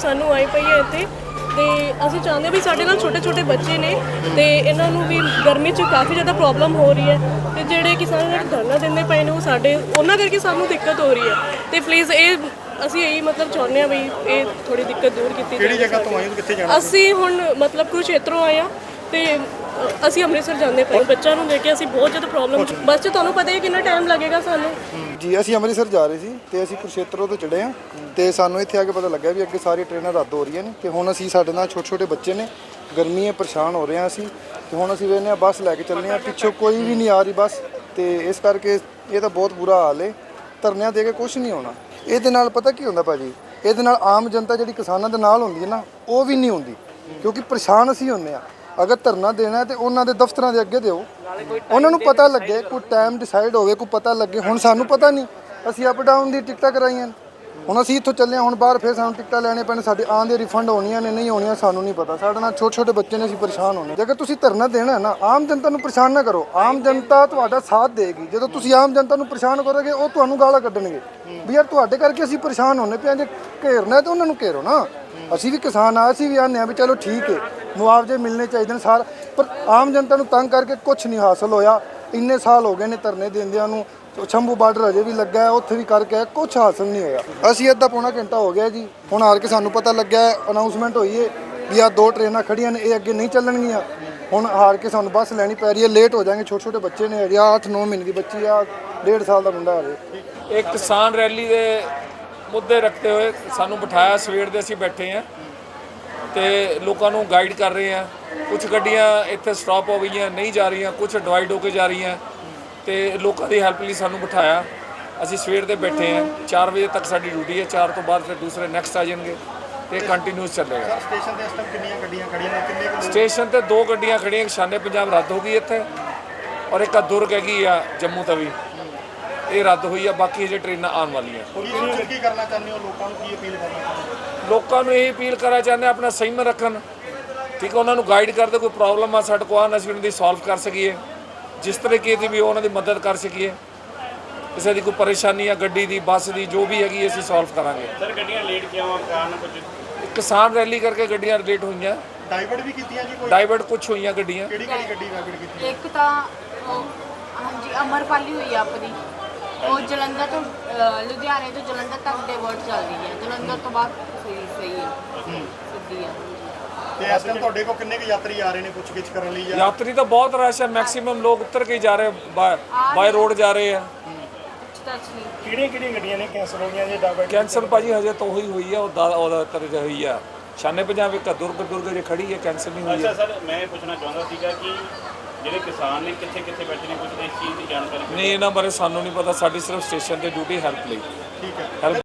ਸਾਨੂੰ ਆਈ ਪਈ ਹੈ ਇੱਥੇ ਤੇ ਅਸੀਂ ਚਾਹੁੰਦੇ ਹਾਂ ਵੀ ਸਾਡੇ ਨਾਲ ਛੋਟੇ ਛੋਟੇ ਬੱਚੇ ਨੇ ਤੇ ਇਹਨਾਂ ਨੂੰ ਵੀ ਗਰਮੀ 'ਚ ਕਾਫੀ ਜ਼ਿਆਦਾ ਪ੍ਰੋਬਲਮ ਹੋ ਰਹੀ ਹੈ ਤੇ ਜਿਹੜੇ ਕਿਸਾਨ ਜਿਹੜੇ ਧਰਨਾ ਦਿੰਦੇ ਪਏ ਨੇ ਉਹ ਸਾਡੇ ਉਹਨਾਂ ਕਰਕੇ ਸਾਨੂੰ ਦਿੱਕਤ ਹੋ ਰਹੀ ਹੈ। ਤੇ ਪਲੀਜ਼ ਇਹ ਅਸੀਂ ਇਹੀ ਮਤਲਬ ਚਾਹੁੰਦੇ ਹਾਂ ਵੀ ਇਹ ਥੋੜੀ ਦਿੱਕਤ ਦੂਰ ਕੀਤੀ ਕਿਹੜੀ ਜਾਵੇ ਜਗ੍ਹਾ ਤੋਂ ਆਏ ਹੋ? ਕਿੱਥੇ ਜਾਣਾ ਅਸੀਂ ਹੁਣ ਮਤਲਬ ਕੁਰੂਕਸ਼ੇਤਰੋਂ ਆਏ ਆ ਤੇ ਅਸੀਂ ਅੰਮ੍ਰਿਤਸਰ ਜਾਂਦੇ ਪਏ। ਹਾਂ। ਬੱਚਿਆਂ ਨੂੰ ਲੈ ਕੇ ਅਸੀਂ ਬਹੁਤ ਜ਼ਿਆਦਾ ਪ੍ਰੋਬਲਮ ਬੱਸ 'ਚ ਤੁਹਾਨੂੰ ਪਤਾ ਹੀ ਹੈ ਕਿੰਨਾ ਟਾਈਮ ਲੱਗੇਗਾ ਸਾਨੂੰ। ਜੀ ਅਸੀਂ ਅੰਮ੍ਰਿਤਸਰ ਜਾ ਰਹੇ ਸੀ ਤੇ ਅਸੀਂ ਕੁਰਸ਼ੇਤਰੋਂ ਤੋਂ ਚੜੇ ਆ ਤੇ ਸਾਨੂੰ ਇੱਥੇ ਆ ਕੇ ਪਤਾ ਲੱਗਾ ਵੀ ਅੱਗੇ ਸਾਰੀ ਟ੍ਰੇਨਾਂ ਰੱਦ ਹੋ ਰਹੀਆਂ ਨੇ ਤੇ ਹੁਣ ਅਸੀਂ ਸਾਡੇ ਨਾਲ ਛੋਟੇ ਛੋਟੇ ਬੱਚੇ ਨੇ ਗਰਮੀ ਹੈ ਪਰੇਸ਼ਾਨ ਹੋ ਰਹੇ ਹਾਂ ਅਸੀਂ ਤੇ ਹੁਣ ਅਸੀਂ ਵੇਖਦੇ ਹਾਂ ਬੱਸ ਲੈ ਕੇ ਚੱਲਨੇ ਆ ਪਿੱਛੋਂ ਕੋਈ ਵੀ ਨਹੀਂ ਆ ਰਹੀ ਬੱਸ ਤੇ ਇਸ ਕਰਕੇ ਇਹ ਤਾਂ ਬਹੁਤ ਬੁਰਾ ਹਾਲ ਹੈ ਧਰਨਿਆਂ ਦੇ ਕੇ ਕੁਝ ਨਹੀਂ ਹੋਣਾ। ਇਹਦੇ ਨਾਲ ਪਤਾ ਕੀ ਹੁੰਦਾ ਭਾਜੀ ਇਹਦੇ ਨਾਲ ਆਮ ਜਨਤਾ ਜਿਹੜੀ ਕਿਸਾਨਾਂ ਦੇ ਨਾਲ ਹੁੰਦੀ ਹੈ ਨਾ ਉਹ ਵੀ ਨਹੀਂ ਹੁੰਦੀ ਕਿਉਂਕਿ ਪਰੇਸ਼ਾਨ ਅਸੀਂ ਹੁੰਨੇ ਆ ਅਗਰ ਧਰਨਾ ਦੇਣਾ ਹੈ ਤੇ ਉਹਨਾਂ ਦੇ ਦਫ਼ਤਰਾਂ ਦੇ ਅੱਗੇ ਦਿਓ। ਉਹਨਾਂ ਨੂੰ ਪਤਾ ਲੱਗੇ ਕੋਈ ਟਾਈਮ ਡਿਸਾਈਡ ਹੋਵੇ ਕੋਈ ਪਤਾ ਲੱਗੇ ਹੁਣ ਸਾਨੂੰ ਪਤਾ ਨਹੀਂ। ਅਸੀਂ ਅਪ ਡਾਊਨ ਦੀ ਟਿਕਟਾਂ ਕਰਾਈਆਂ ਨੇ। ਹੁਣ ਅਸੀਂ ਇੱਥੋਂ ਚੱਲੇ ਹਾਂ, ਹੁਣ ਬਾਹਰ ਫੇਰ ਸਾਨੂੰ ਟਿਕਟਾਂ ਲੈਣੇ ਪੈਣ ਸਾਡੇ ਆਂ ਦੇ ਰਿਫੰਡ ਹੋਣੀਆਂ ਨੇ ਨਹੀਂ ਹੋਣੀਆਂ ਸਾਨੂੰ ਨਹੀਂ ਪਤਾ। ਸਾਡੇ ਨਾਲ ਛੋਟੇ ਛੋਟੇ ਬੱਚੇ ਨੇ ਅਸੀਂ ਪਰੇਸ਼ਾਨ ਹੋਣੇ। ਜੇਕਰ ਤੁਸੀਂ ਧਰਨਾ ਦੇਣਾ ਨਾ ਆਮ ਜਨਤਾ ਨੂੰ ਪਰੇਸ਼ਾਨ ਨਾ ਕਰੋ। ਆਮ ਜਨਤਾ ਤੁਹਾਡਾ ਸਾਥ ਦੇਗੀ। ਜਦੋਂ ਤੁਸੀਂ ਆਮ ਜਨਤਾ ਨੂੰ ਪਰੇਸ਼ਾਨ ਕਰੋਗੇ ਉਹ ਤੁਹਾਨੂੰ ਗਾਲਾਂ ਕੱਢਣਗੇ। ਵੀ ਯਾਰ ਤੁਹਾਡੇ ਕਰਕੇ ਅਸੀਂ ਪਰੇਸ਼ਾਨ ਹੋਣੇ ਪਿਆ ਜੇ ਘੇਰਨਾ ਹੈ ਤਾਂ ਉਹਨਾਂ ਨੂੰ ਘੇਰੋ ਨਾ। ਅਸੀਂ ਵੀ ਕਿਸਾਨ ਆ ਅਸੀਂ ਵੀ ਆਨੇ ਆ ਵੀ ਚਲੋ ਠੀਕ ਹੈ। ਮੁਆਵਜ਼ੇ ਮਿਲਣੇ ਚਾਹੀਦੇ ਨੇ ਸਾਰ ਪਰ ਆਮ ਜਨਤਾ ਨੂੰ ਤੰਗ ਕਰਕੇ ਕੁਝ ਨਹੀਂ ਹਾਸਲ ਹੋਇਆ। ਇੰਨੇ ਸਾਲ ਹੋ ਗਏ ਨੇ ਧਰਨੇ ਦਿੰਦਿਆਂ ਨੂੰ ਸ਼ੰਭੂ ਬਾਰਡਰ ਅਜੇ ਵੀ ਲੱਗਾ ਹੈ ਉੱਥੇ ਵੀ ਕਰਕੇ ਆਏ, ਕੁਝ ਹਾਸਲ ਨਹੀਂ ਹੋਇਆ। ਅਸੀਂ ਅੱਧਾ ਪੌਣਾ ਘੰਟਾ ਹੋ ਗਿਆ ਜੀ ਹੁਣ ਹਾਰ ਕੇ ਸਾਨੂੰ ਪਤਾ ਲੱਗਿਆ ਅਨਾਉਂਸਮੈਂਟ ਹੋਈ ਹੈ ਵੀ ਆ ਦੋ ਟ੍ਰੇਨਾਂ ਖੜੀਆਂ ਨੇ ਇਹ ਅੱਗੇ ਨਹੀਂ ਚੱਲਣਗੀਆਂ। ਹੁਣ ਹਾਰ ਕੇ ਸਾਨੂੰ ਬੱਸ ਲੈਣੀ ਪੈ ਰਹੀ ਹੈ ਲੇਟ ਹੋ ਜਾਾਂਗੇ ਛੋਟੇ ਛੋਟੇ ਬੱਚੇ ਨੇ ਹਜੇ 8-9 ਮਹੀਨੇ ਦੀ ਬੱਚੀ ਆ 1.5 ਸਾਲ ਦਾ ਮੁੰਡਾ ਹਜੇ। ਇੱਕ ਕਿਸਾਨ ਰੈਲੀ ਦੇ ਮੁੱਦੇ ਰੱਖਦੇ ਹੋਏ ਸਾਨੂੰ ਬਿਠਾਇਆ ਸਵੇਰ ਦੇ ਅਸੀਂ ਬੈਠੇ ਆ ਤੇ ਲੋਕਾਂ ਨੂੰ ਗਾਈਡ ਕਰ ਰਹੇ ਆ। ਕੁਝ ਗੱਡੀਆਂ ਇੱਥੇ ਸਟਾਪ ਹੋ ਗਈਆਂ ਨਹੀਂ ਜਾ ਰਹੀਆਂ ਕੁਝ ਡਿਵਾਈਡ ਹੋ ਕੇ ਜਾ ਰਹੀਆਂ। ਤੇ ਲੋਕਾਂ ਦੀ ਹੈਲਪ ਲਈ ਸਾਨੂੰ ਬਿਠਾਇਆ। ਅਸੀਂ ਸਵੇਰ ਦੇ ਬੈਠੇ ਆ। 4 ਵਜੇ ਤੱਕ ਸਾਡੀ ਡਿਊਟੀ ਹੈ। 4 ਤੋਂ ਬਾਅਦ ਫਿਰ ਦੂਸਰੇ ਨੈਕਸਟ ਆ ਜਾਣਗੇ ਤੇ ਕੰਟੀਨਿਊਸ ਚੱਲੇਗਾ। ਸਟੇਸ਼ਨ ਤੇ ਇਸ ਟਾਈਮ ਕਿੰਨੀਆਂ ਗੱਡੀਆਂ ਖੜੀਆਂ ਨੇ? ਕਿੰਨੇ ਸਟੇਸ਼ਨ ਤੇ ਦੋ ਗੱਡੀਆਂ ਖੜੀਆਂ ਸ਼ਾਨੇ ਪੰਜਾਬ ਰੱਦ ਹੋ ਗਈ ਇੱਥੇ ਔਰ ਇੱਕ ਦੁਰਗ ਹੈਗੀ ਆ ਜੰਮੂ ਤਵੀ। ਇਹ ਰੱਦ ਹੋਈ ਆ ਬਾਕੀ ਹਜੇ ਟ੍ਰੇਨਾਂ ਆਉਣ ਵਾਲੀਆਂ। ਪੁਲਿਸ ਨੂੰ ਕੀ ਕਰਨਾ ਚਾਹੁੰਦੇ ਹੋ? ਲੋਕਾਂ ਨੂੰ ਕੀ ਅਪੀਲ ਕਰਨਾ ਚਾਹੁੰਦੇ ਹੋ? ਲੋਕਾਂ ਨੂੰ ਇਹ ਅਪੀਲ ਕਰਨਾ ਚਾਹੁੰਦੇ ਹਾਂ ਆਪਣਾ ਸੰਯਮ ਰੱਖਣ। ਠੀਕ ਉਹਨਾਂ ਨੂੰ ਗਾਈਡ ਕਰਦੇ ਕੋਈ ਪ੍ਰੋਬਲਮ ਆ ਸਾਡੇ ਕੋਲ ਆਉਣ ਅਸੀਂ ਉਹਨਾਂ ਦੀ ਸੋਲਵ ਕਰ ਸਕੀਏ। ਜਿਸ ਤਰੀਕੇ ਦੀ ਵੀ ਉਹਨਾਂ ਦੀ ਮਦਦ ਕਰ ਸਕੀਏ। ਕਿਸੇ ਦੀ ਕੋਈ ਪਰੇਸ਼ਾਨੀ ਆ ਗੱਡੀ ਦੀ ਬੱਸ ਦੀ ਜੋ ਵੀ ਹੈਗੀ ਅਸੀਂ ਸੋਲਵ ਕਰਾਂਗੇ। ਸਰ ਗੱਡੀਆਂ ਲੇਟ ਕਿਉਂ ਆ ਕਾਰਨ ਕੁਝ? ਕਿਸਾਨ ਰੈਲੀ ਕਰਕੇ ਗੱਡੀਆਂ ਲੇਟ ਹੋਈਆਂ। ਡਾਈਵਰਟ ਵੀ ਕੀਤੀਆਂ ਜੀ ਕੋਈ? ਡਾਈਵਰਟ ਕੁਝ ਹੋਈਆਂ ਗੱਡੀਆਂ। ਕਿਹੜੀ ਕਿਹੜੀ ਗੱਡੀ ਡਾਈਵਰਟ ਕੀਤੀ? ਇੱਕ ਤਾਂ ਹਾਂਜੀ ਅਮਰਪਾਲੀ ਹੋਈ ਆ ਆਪਣੀ। ਉਹ ਜਲੰਧਰ ਤੋਂ ਲੁਧਿਆਣੇ ਤੋਂ ਜਲੰਧਰ ਤੱਕ ਡਿਵਰਟ ਚੱਲ ਰਹੀ ਹੈ। ਜਲੰਧਰ ਤੋਂ ਬਾਅਦ ਸਹੀ ਸਹੀ ਹੈ। ਸਿੱਧੀ ਹੈ। ਤੇ ਇਸ ਟਾਈਮ ਤੁਹਾਡੇ ਕੋਲ ਕਿੰਨੇ ਕੁ ਯਾਤਰੀ ਆ ਰਹੇ ਨੇ ਪੁੱਛ ਗਿੱਛ ਕਰਨ ਲਈ ਜਾਂ? ਯਾਤਰੀ ਤਾਂ ਬਹੁਤ ਰਸ਼ ਹੈ। ਮੈਕਸਿਮਮ ਲੋਕ ਉੱਤਰ ਕੇ ਹੀ ਜਾ ਰਹੇ ਬਾਏ ਰੋਡ ਜਾ ਰਹੇ ਆ। ਟੱਚ ਨਹੀਂ। ਕਿਹੜੀਆਂ ਕਿਹੜੀਆਂ ਗੱਡੀਆਂ ਨੇ? ਕੈਂਸਲ ਹੋ ਗਈਆਂ ਜੇ ਕੈਂਸਲ ਭਾਜੀ ਹਜੇ ਤਾਂ ਉਹੀ ਹੋਈ ਆ ਉਹ ਦਾ- ਉਹਦਾ ਤਰਜ ਹੋਈ ਆ। ਸ਼ਾਨੇ ਪੰਜਾਬ ਇੱਕ ਦੁਰਗ ਦੁਰਗ ਜੇ ਖੜੀ ਹੈ ਕੈਂਸਲ ਨਹੀਂ ਹੋਈ ਅੱਛਾ ਹੈ ਸਰ ਮੈਂ ਇਹ ਪੁੱਛਣਾ ਚਾਹੁੰਦਾ ਸੀਗਾ ਕਿ ਜਿਹੜੇ ਕਿਸਾਨ ਨੇ ਕਿੱਥੇ ਕਿੱਥੇ ਬੈਠੇ ਨੇ ਕੁਝ ਇਸ ਚੀਜ਼ ਦੀ ਜਾਣਕਾਰੀ ਨਹੀਂ ਇਹਨਾਂ ਬਾਰੇ ਸਾਨੂੰ ਨਹੀਂ ਪਤਾ। ਸਾਡੀ ਸਿਰਫ ਸਟੇਸ਼ਨ ਤੇ ਡਿਊਟੀ ਹੈਲਪ ਲਈ। ਠੀਕ ਹੈ।